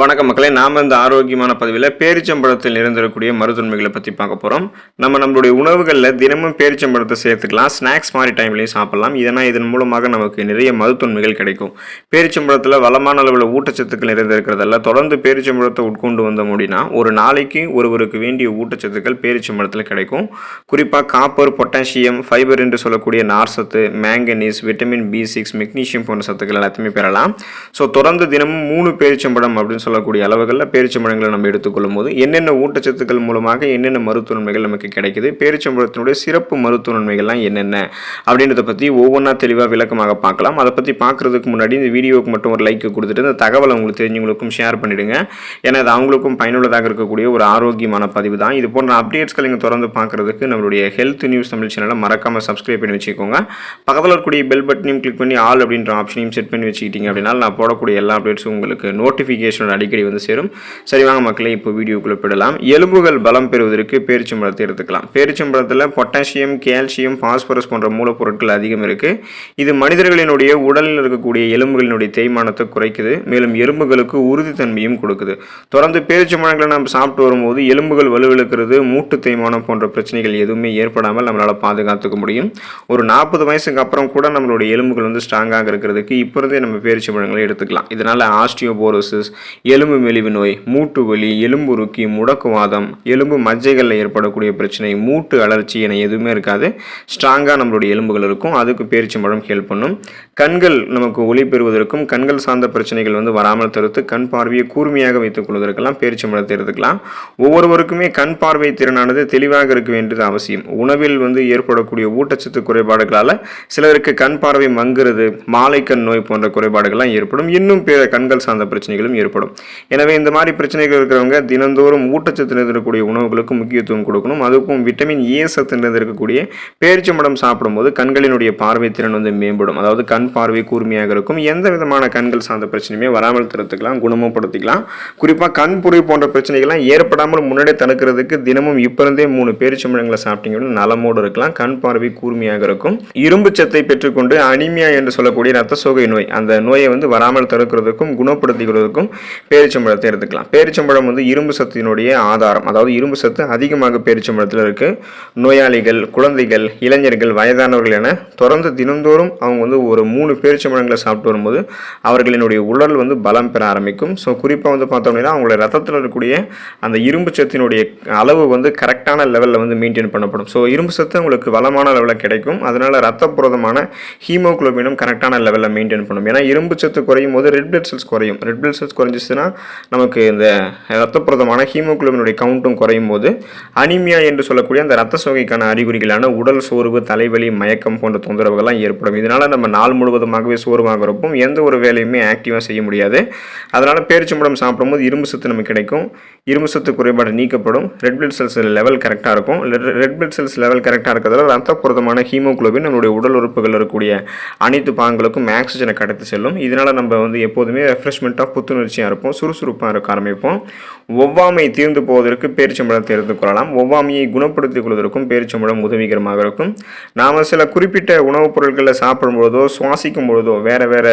வணக்கம் மக்களே நாம் இந்த ஆரோக்கியமான பதிவில் பேரிச்சம்பழத்தில் நிறைந்திருக்கக்கூடிய மருத்துவன்மைகளை பற்றி பார்க்க போகிறோம் நம்ம நம்மளுடைய உணவுகளில் தினமும் பேரிச்சம்பழத்தை சேர்த்துக்கலாம். ஸ்நாக்ஸ் மாதிரி டைம்லையும் சாப்பிடலாம். இதனால் இதன் மூலமாக நமக்கு நிறைய மருத்துவன்மைகள் கிடைக்கும். பேரிச்சம்பழத்தில் வளமான அளவில் ஊட்டச்சத்துக்கள் நிறைந்திருக்கிறதால தொடர்ந்து பேரிச்சம்பழத்தை உட்கொண்டு வந்த அப்படின்னா ஒரு நாளைக்கு ஒருவருக்கு வேண்டிய ஊட்டச்சத்துக்கள் பேரிச்சம்பழத்தில் கிடைக்கும். குறிப்பாக காப்பர் பொட்டாசியம் ஃபைபர் என்று சொல்லக்கூடிய நார்சத்து manganese vitamin B six magnesium போன்ற சத்துக்கள் எல்லாத்தையுமே பெறலாம். ஸோ தொடர்ந்து தினமும் மூணு பேரிச்சம்பழம் அப்படின்னு சொல்லக்கூடிய அளவுகளில் பேரிச்சம்பழங்களை நம்ம எடுத்துக்கொள்ளும் போது என்னென்ன ஊட்டச்சத்துக்கள் மூலமாக என்னென்ன மருத்துவ நன்மைகள் நமக்கு கிடைக்குது பேரிச்சம்பழத்தினுடைய சிறப்பு மருத்துவ நன்மைகள்லாம் என்னென்ன அப்படின்றத பற்றி ஒவ்வொன்றா தெளிவாக விளக்கமாக பார்க்கலாம். அதை பற்றி பார்க்குறதுக்கு முன்னாடி இந்த வீடியோவுக்கு மட்டும் ஒரு லைக் கொடுத்துட்டு இந்த தகவலை உங்களுக்கு தெரிஞ்சவங்களுக்கும் ஷேர் பண்ணிடுங்க. ஏன்னா அது அவங்களுக்கும் பயனுள்ளதாக இருக்கக்கூடிய ஒரு ஆரோக்கியமான பதிவு தான். இது போன்ற அப்டேட்ஸ்கள் நீங்கள் தொடர்ந்து பார்க்குறதுக்கு நம்மளுடைய ஹெல்த் நியூஸ் தமிழ் சேனலை மறக்காமல் சப்ஸ்கிரைப் பண்ணி வச்சுக்கோங்க. பக்கத்தில் இருக்கக்கூடிய பெல் பட்டனையும் கிளிக் பண்ணி ஆல் அப்படின்ற ஆப்ஷனையும் செட் பண்ணி வச்சுக்கிட்டீங்க அப்படின்னா நான் போடக்கூடிய எல்லா அப்டேட்ஸும் உங்களுக்கு அடிக்கடி வந்து சேரும். சரி வாங்க இப்போ வீடியோக்குள்ளே போயிடலாம். எலும்புகள் பலம் பெறுவதற்கு பேரிச்சம்பழத்தை எடுத்துக்கலாம். பேரிச்சம்பழத்தில் பொட்டாசியம் கால்சியம் பாஸ்பரஸ் போன்ற மூலப்பொருட்கள் அதிகம் இருக்குது இது மனிதர்களினுடைய உடலில் இருக்கக்கூடிய எலும்புகளினுடைய தேய்மானத்தை குறைக்குது. மேலும் எலும்புகளுக்கு உறுதித்தன்மையும் கொடுக்குது. தொடர்ந்து பேரிச்சம்பழங்களை நம்ம சாப்பிட்டு வரும்போது எலும்புகள் வலுவிழுக்கிறது மூட்டு தேய்மானம் போன்ற பிரச்சனைகள் எதுவுமே ஏற்படாமல் நம்மளால் பாதுகாத்துக்க முடியும். ஒரு நாற்பது வயசுக்கு அப்புறம் கூட நம்மளுடைய எலும்புகள் வந்து ஸ்ட்ராங்காக இருக்கிறதுக்கு இப்போ இருந்தே நம்ம பேரிச்சம்பழங்களை எடுத்துக்கலாம். இதனால் ஆஸ்டியோபோரோசிஸ் எலும்பு மெலிவு நோய் மூட்டு வலி எலும்புருக்கி முடக்குவாதம் எலும்பு மஜ்ஜைகளில் ஏற்படக்கூடிய பிரச்சனை மூட்டு அலர்ச்சி என எதுவுமே இருக்காது. ஸ்ட்ராங்காக நம்மளுடைய எலும்புகள் இருக்கும். அதுக்கு மரம் ஹெல்ப் பண்ணும். கண்கள் நமக்கு ஒளி பெறுவதற்கும் கண்கள் சார்ந்த பிரச்சனைகள் வந்து வராமல் தடுத்து கண் பார்வையை கூர்மையாக வைத்துக் கொள்வதற்கெல்லாம் மரத்தை எடுத்துக்கலாம். ஒவ்வொருவருக்குமே கண் பார்வை திறனானது தெளிவாக இருக்க வேண்டியது அவசியம். உணவில் வந்து ஏற்படக்கூடிய ஊட்டச்சத்து குறைபாடுகளால் சிலருக்கு கண் பார்வை மங்குறது மாலைக்கண் நோய் போன்ற குறைபாடுகள்லாம் ஏற்படும். இன்னும் பிற கண்கள் சார்ந்த பிரச்சனைகளும் ஏற்படும். எனவே இந்த மாதிரி பிரச்சனைகள் இருக்கிறவங்க தினந்தோறும் ஊட்டச்சத்து நிறைந்திருக்கக்கூடிய உணவுகளுக்கு முக்கியத்துவம் கொடுக்கணும். அதுக்கும் விட்டமின் ஏ சத்து நிறைந்திருக்கக்கூடிய பேரிச்சம்படம் சாப்பிடும்போது கண்களினுடைய பார்வை திறன் வந்து மேம்படும். அதாவது கண் பார்வை கூர்மையாக இருக்கும். எந்த விதமான கண்கள் சார்ந்த பிரச்சனையுமே வராமல் தடுத்துக்கலாம் குணமும் படுத்திக்கலாம் குறிப்பாக கண் புரை போன்ற பிரச்சனைகள்லாம் ஏற்படாமல் முன்னாடியே தடுக்கிறதுக்கு தினமும் இப்போ இருந்தே மூணு பேரிச்சம்பழங்களை சாப்பிட்டீங்கன்னா நலமோடு இருக்கலாம். கண் பார்வை கூர்மையாக இருக்கும். இரும்பு சத்தை பெற்றுக்கொண்டு அனிமியா என்று சொல்லக்கூடிய ரத்த சோகை நோய் அந்த நோயை வந்து வராமல் தடுக்கிறதுக்கும் குணப்படுத்திக்கிறதுக்கும் பேரிச்சம்பழத்தை எடுத்துக்கலாம். பேரிச்சம்பழம் வந்து இரும்பு சத்தினுடைய ஆதாரம். அதாவது இரும்பு சத்து அதிகமாக பேரிச்சம்பழத்தில் இருக்குது நோயாளிகள் குழந்தைகள் இளைஞர்கள் வயதானவர்கள் என தொடர்ந்து தினந்தோறும் அவங்க வந்து ஒரு மூணு பேரிச்சம்பழங்களை சாப்பிட்டு வரும்போது அவர்களினுடைய உடல் வந்து பலம் பெற ஆரம்பிக்கும். ஸோ குறிப்பாக வந்து பார்த்தோம் அப்படின்னா அவங்களோட ரத்தத்தில் இருக்கக்கூடிய அந்த இரும்பு சத்தினுடைய அளவு வந்து கரெக்டான லெவலில் வந்து மெயின்டைன் பண்ணப்படும். ஸோ இரும்பு சத்து உங்களுக்கு வளமான லெவலில் கிடைக்கும். அதனால் ரத்த ஹீமோக்ளோபினும் கரெக்டான லெவலில் மெயின்டைன் பண்ணும். ஏன்னா இரும்பு சத்து குறையும் போது ரெட் பிளட் செல்ஸ் குறையும். ரெட் பிளட் செல்ஸ் இருந்துச்சுன்னா நமக்கு இந்த ரத்தப்பிரதமான ஹீமோகுளோபினுடைய கவுண்ட்டும் குறையும் போது அனிமியா என்று சொல்லக்கூடிய அந்த ரத்த சோகைக்கான அறிகுறிகளான உடல் சோர்வு தலைவலி மயக்கம் போன்ற தொந்தரவுகள்லாம் ஏற்படும். இதனால் நம்ம நாள் முழுவதுமாகவே சோர்வாகிறப்போ எந்த ஒரு வேலையுமே ஆக்டிவாக செய்ய முடியாது. அதனால் பேரிச்சம்பழம் சாப்பிடும்போது இரும்பு சத்து நமக்கு கிடைக்கும். இரும்பு சத்து குறைபாடு நீக்கப்படும். ரெட் பிளட் செல்ஸ் லெவல் கரெக்டாக இருக்கும். ரெட் பிளட் செல்ஸ் லெவல் கரெக்டாக இருக்கிறதால ரத்த புரதமான ஹீமோகுளோபின் நம்மளுடைய உடல் உறுப்புகள் இருக்கக்கூடிய அனைத்து பாகங்களுக்கும் ஆக்சிஜனை கடத்தி செல்லும். இதனால் நம்ம வந்து எப்போதுமே ரெஃப்ரெஷ்மெண்ட்டாக புத்துணர்ச்சியாக இருப்போம். சுறுசுறுப்பாக இருக்க ஆரம்பிப்போம். ஒவ்வாமை தீர்ந்து போவதற்கு பேரிச்சம்பழம் தேர்ந்து கொள்ளலாம். ஒவ்வாமையை குணப்படுத்திக் கொள்வதற்கும் பேரிச்சம்பழம் உதவிகரமாக இருக்கும். நாம் சில குறிப்பிட்ட உணவுப் பொருட்களை சாப்பிடும் பொழுதோ சுவாசிக்கும் பொழுதோ வேறு வேறு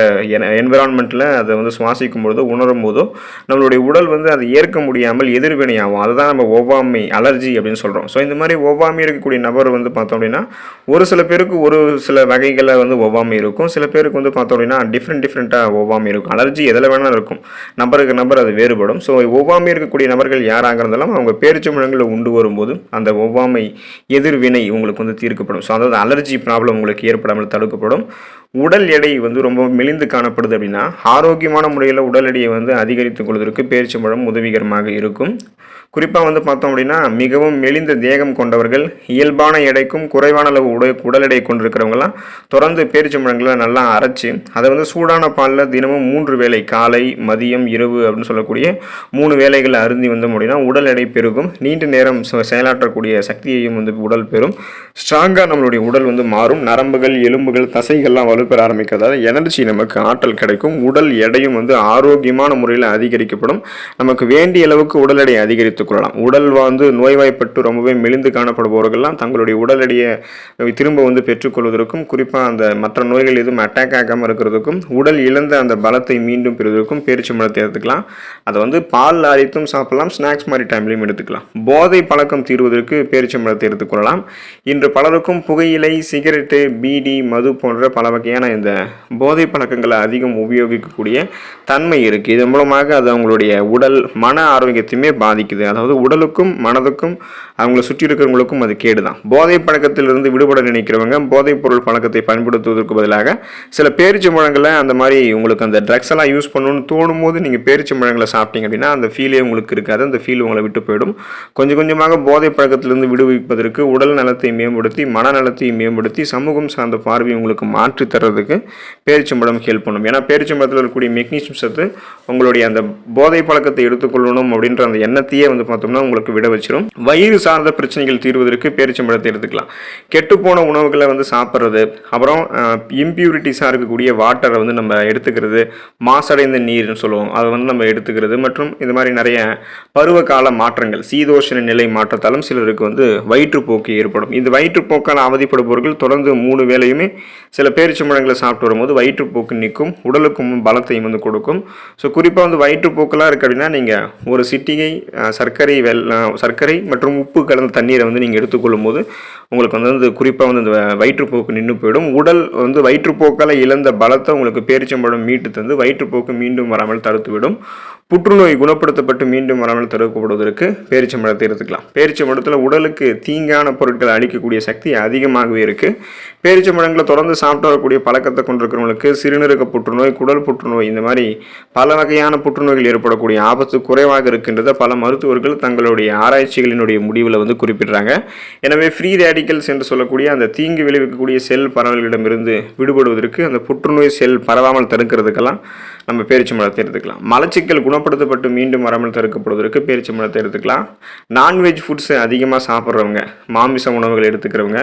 என்விரான்மெண்ட்டில் அதை வந்து சுவாசிக்கும் பொழுதோ உணரும் போதோ நம்மளுடைய உடல் வந்து அதை ஏற்க முடியாமல் எதிர்வினையாகும். அதுதான் நம்ம ஒவ்வாமை அலர்ஜி அப்படின்னு சொல்கிறோம் ஸோ இந்த மாதிரி ஒவ்வாமை இருக்கக்கூடிய நபர் வந்து பார்த்தோம் அப்படின்னா ஒரு சில பேருக்கு ஒரு சில வகைகளில் வந்து ஒவ்வாமை இருக்கும். சில பேருக்கு வந்து பார்த்தோம் அப்படின்னா டிஃப்ரெண்ட் டிஃப்ரெண்ட்டாக ஒவ்வாமை இருக்கும். அலர்ஜி எதில் வேணாலும் இருக்கும். நம்ம நபருக்கு நபர் அது வேறுபடும். ஸோ ஒவ்வாமை இருக்கக்கூடிய நபர்கள் யாராக இருந்தாலும் அவங்க பேரிச்சம்பழங்களை உண்டு வரும்போது அந்த ஒவ்வாமை எதிர்வினை உங்களுக்கு வந்து தீர்க்கப்படும். ஸோ அதாவது அலர்ஜி ப்ராப்ளம் உங்களுக்கு ஏற்படாமல் தடுக்கப்படும். உடல் எடை வந்து ரொம்ப மெலிந்து காணப்படுது அப்படின்னா ஆரோக்கியமான முறையில் உடல் எடையை வந்து அதிகரித்துக் கொள்வதற்கு பேரிச்சம்பழம் உதவிகரமாக இருக்கும். குறிப்பாக வந்து பார்த்தோம் அப்படின்னா மிகவும் மெலிந்த தேகம் கொண்டவர்கள் இயல்பான எடைக்கும் குறைவான அளவு உடை உடல் எடை கொண்டிருக்கிறவங்கலாம் தொடர்ந்து பேரிச்சம்பழங்களை நல்லா அரைச்சி அதை வந்து சூடான பாலில் தினமும் மூன்று வேளை காலை மதியம் இரவு அப்படின்னு சொல்லக்கூடிய மூணு வேளைகளை அருந்தி வந்தோம் அப்படின்னா உடல் எடை பெருகும். நீண்ட நேரம் செயலாற்றக்கூடிய சக்தியையும் வந்து உடல் பெறும். ஸ்ட்ராங்காக நம்மளுடைய உடல் வந்து மாறும். நரம்புகள் எலும்புகள் தசைகள்லாம் வலுப்பெற ஆரம்பிக்கிறதால எனர்ஜி நமக்கு ஆற்றல் கிடைக்கும். உடல் எடையும் வந்து ஆரோக்கியமான முறையில் அதிகரிக்கப்படும். நமக்கு வேண்டிய அளவுக்கு உடல் எடை அதிகரித்து எடுத்துக்கொள்ளலாம் உடல் வந்து நோய்வாய்ப்பட்டு ரொம்பவே மெலிந்து காணப்படுபவர்கள்லாம் தங்களுடைய உடல் எடையை திரும்ப வந்து பெற்றுக்கொள்வதற்கும் குறிப்பாக அந்த மற்ற நோய்கள் எதுவும் அட்டாக் ஆகாமல் இருக்கிறதுக்கும் உடல் இழந்த அந்த பலத்தை மீண்டும் பெறுவதற்கும் பேரிச்சம்பழத்தை எடுத்துக்கலாம். அதை வந்து பால் அரைத்தும் சாப்பிடலாம் ஸ்நாக்ஸ் மாதிரி டைம்லையும் எடுத்துக்கலாம். போதை பழக்கம் தீர்வதற்கு பேரிச்சம்பழத்தை எடுத்துக்கொள்ளலாம் இன்று பலருக்கும் புகையிலை சிகரெட்டு பீடி மது போன்ற பல வகையான இந்த போதை பழக்கங்களை அதிகம் உபயோகிக்கக்கூடிய தன்மை இருக்குது இதன் மூலமாக அது அவங்களுடைய உடல் மன ஆரோக்கியத்தையுமே பாதிக்குது. அதாவது உடலுக்கும் மனதுக்கும் அவங்கள சுற்றி இருக்கிறவங்களுக்கும் அது கேடு தான் போதை பழக்கத்திலிருந்து விடுபட நினைக்கிறவங்க போதைப் பொருள் பழக்கத்தை பயன்படுத்துவதற்கு பதிலாக சில பேரிச்சம்பழங்களை அந்த மாதிரி உங்களுக்கு அந்த ட்ரக்ஸ் எல்லாம் யூஸ் பண்ணணும்னு தோணும் போது நீங்கள் பேரிச்சம்பழங்களை சாப்பிட்டீங்க அப்படின்னா அந்த ஃபீலே உங்களுக்கு இருக்காது. அந்த ஃபீல் உங்களை விட்டு போயிடும். கொஞ்சம் கொஞ்சமாக போதை பழக்கத்திலிருந்து விடுவிப்பதற்கு உடல் நலத்தை மேம்படுத்தி மனநலத்தை மேம்படுத்தி சமூகம் சார்ந்த பார்வை உங்களுக்கு மாற்றி தர்றதுக்கு பேரிச்சம்பழம் ஹெல்ப் பண்ணும். ஏன்னா பேரிச்சம்பழத்தில் இருக்கக்கூடிய மெக்னீசியம் சத்து உங்களுடைய அந்த போதை பழக்கத்தை எடுத்துக்கொள்ளணும் அப்படின்ற அந்த எண்ணத்தையே வந்து பார்த்தோம்னா உங்களுக்கு விட வச்சிடும் வயிறு சார்ந்த பிரச்சனைகள் தீர்வதற்கு பேரிச்சம்பழத்தை எடுத்துக்கலாம். கெட்டுப்போன உணவுகளை வந்து சாப்பிட்றது அப்புறம் இம்பியூரிட்டிஸாக இருக்கக்கூடிய வாட்டரை வந்து நம்ம எடுத்துக்கிறது மாசடைந்த நீர்னு சொல்லுவோம். அதை வந்து நம்ம எடுத்துக்கிறது மற்றும் இது மாதிரி நிறைய பருவகால மாற்றங்கள் சீதோஷண நிலை மாற்றத்தாலும் சிலருக்கு வந்து வயிற்றுப்போக்கு ஏற்படும். இந்த வயிற்றுப்போக்கால் அவதிப்படுபவர்கள் தொடர்ந்து மூணு வேலையுமே சில பேரிச்சம்பழங்களை சாப்பிட்டு வரும்போது வயிற்றுப்போக்கு நிற்கும் உடலுக்கும் பலத்தையும் வந்து கொடுக்கும். ஸோ குறிப்பாக வந்து வயிற்றுப்போக்கெல்லாம் இருக்குது அப்படின்னா நீங்கள் ஒரு சிட்டிகை அஹ், சர்க்கரை வெல் சர்க்கரை மற்றும் உப்பு கலந்த தண்ணீரை வந்து நீங்கள் எடுத்துக்கொள்ளும் போது உங்களுக்கு வந்து வந்து குறிப்பாக வந்து இந்த வயிற்றுப்போக்கு நின்று போயிடும். உடல் வந்து வயிற்றுப்போக்கால் இழந்த பலத்தை உங்களுக்கு பேரிச்சம்பழம் மீட்டு தந்து வயிற்றுப்போக்கு மீண்டும் வராமல் தடுத்துவிடும். புற்றுநோய் குணப்படுத்தப்பட்டு மீண்டும் வராமல் தடுக்கப்படுவதற்கு பேரிச்சம்பழத்தை எடுத்துக்கலாம் பேரிச்சம்பழத்தில் உடலுக்கு தீங்கான பொருட்களை அளிக்கக்கூடிய சக்தி அதிகமாகவே இருக்குது பேரிச்சம்பழங்களை தொடர்ந்து சாப்பிட்டு வரக்கூடிய பழக்கத்தை கொண்டிருக்கிறவங்களுக்கு சிறுநீரக புற்றுநோய் குடல் புற்றுநோய் இந்த மாதிரி பல வகையான புற்றுநோய்கள் ஏற்படக்கூடிய ஆபத்து குறைவாக இருக்கின்றத பல மருத்துவர்கள் தங்களுடைய ஆராய்ச்சிகளினுடைய முடிவில் வந்து குறிப்பிடுறாங்க. எனவே ஃப்ரீ ரேடிக்கல்ஸ் என்று சொல்லக்கூடிய அந்த தீங்கு விளைவிக்கக்கூடிய செல் பரவல்களிடமிருந்து விடுபடுவதற்கு அந்த புற்றுநோய் செல் பரவாமல் தடுக்கிறதுக்கெல்லாம் நம்ம பேரிச்சம்பழத்தை எடுத்துக்கலாம். மலச்சிக்கல் குணப்படுத்தப்பட்டு மீண்டும் வராமல் தடுக்கப்படுவதற்கு பேரிச்சம்பழத்தை எடுத்துக்கலாம். நான்வெஜ் ஃபுட்ஸை அதிகமாக சாப்பிட்றவங்க மாமிச உணவுகள் எடுத்துக்கிறவங்க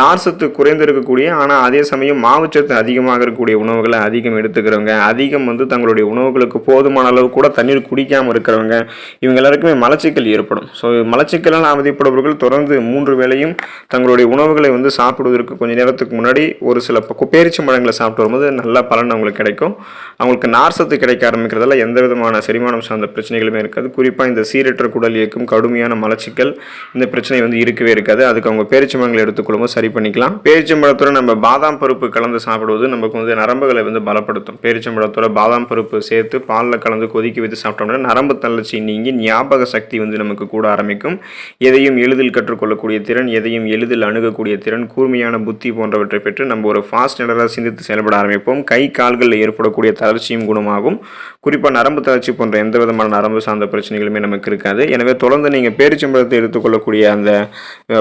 நார்சத்து குறைந்து இருக்கக்கூடிய ஆனால் அதே சமயம் மாவுச்சத்து அதிகமாக இருக்கக்கூடிய உணவுகளை அதிகம் எடுத்துக்கிறவங்க அதிகம் வந்து தங்களுடைய உணவுகளுக்கு போதுமான அளவு கூட தண்ணீர் குடிக்காமல் இருக்கிறவங்க இவங்க எல்லாருக்குமே மலச்சிக்கல் ஏற்படும். ஸோ மலச்சிக்கலால் அவதிப்படுபவர்கள் தொடர்ந்து மூன்று வேளையும் தங்களுடைய உணவுகளை வந்து சாப்பிடுவதற்கு கொஞ்சம் நேரத்துக்கு முன்னாடி ஒரு சில பேரிச்சி மரங்களை சாப்பிட்டு வரும்போது நல்ல பலன் அவங்களுக்கு கிடைக்கும். அவங்களுக்கு நார்சத்து கிடைக்க ஆரம்பிக்கிறதால எந்த விதமான செரிமானம் சார்ந்த பிரச்சனைகளுமே இருக்காது. குறிப்பாக இந்த சீரற்ற குடல் இயக்கம் கடுமையான மலச்சிக்கல் இந்த பிரச்சனை வந்து இருக்கவே இருக்காது. அதுக்கு அவங்க பேரிச்சம்பழங்களை எடுத்துக்கொள்ளும்போது சரி பண்ணிக்கலாம். பேரிச்சம்பழத்தோட நம்ம பாதாம் பருப்பு கலந்து சாப்பிடுவது நமக்கு வந்து நரம்புகளை வந்து பலப்படுத்தும். பேரிச்சம்பழத்தோட பாதாம் பருப்பு சேர்த்து பாலில் கலந்து கொதிக்க வைத்து சாப்பிட்டோம்னா நரம்பு தளர்ச்சி நீங்கி ஞாபக சக்தி வந்து நமக்கு கூட ஆரம்பிக்கும். எதையும் எளிதில் கற்றுக்கொள்ளக்கூடிய திறன் எதையும் எளிதில் அணுகக்கூடிய திறன் கூர்மையான புத்தி போன்றவற்றை பெற்று நம்ம ஒரு ஃபாஸ்ட் நிலராக சிந்தித்து செயல்பட ஆரம்பிப்போம். கை கால்களில் ஏற்படக்கூடிய தளர்ச்சியும் குணமாகும். குறிப்பாக நரம்பு தளர்ச்சி போன்ற எந்த விதமான நரம்பு சார்ந்த பிரச்சனைகளுமே நமக்கு இருக்காது. எனவே தொடர்ந்து நீங்கள் பேரிச்சம்பழத்தை எடுத்துக்கொள்ளக்கூடிய அந்த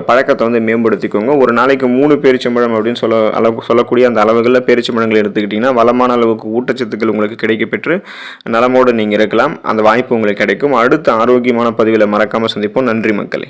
பழக்கத்தை வந்து மேம்படுத்திக்கோங்க. ஒரு நாளைக்கு மூணு பேரிச்சம்பழம் அப்படின்னு சொல்ல அளவு சொல்லக்கூடிய அந்த அளவுகளில் பேரிச்சம்பழங்கள் எடுத்துக்கிட்டிங்கன்னா வளமான அளவுக்கு ஊட்டச்சத்துக்கள் உங்களுக்கு கிடைக்கப்பெற்று நலமோடு நீங்கள் இருக்கலாம். அந்த வாய்ப்பு உங்களுக்கு கிடைக்கும். அடுத்த ஆரோக்கியமான பதிவில் மறக்காமல் சந்திப்போம். நன்றி மக்களே.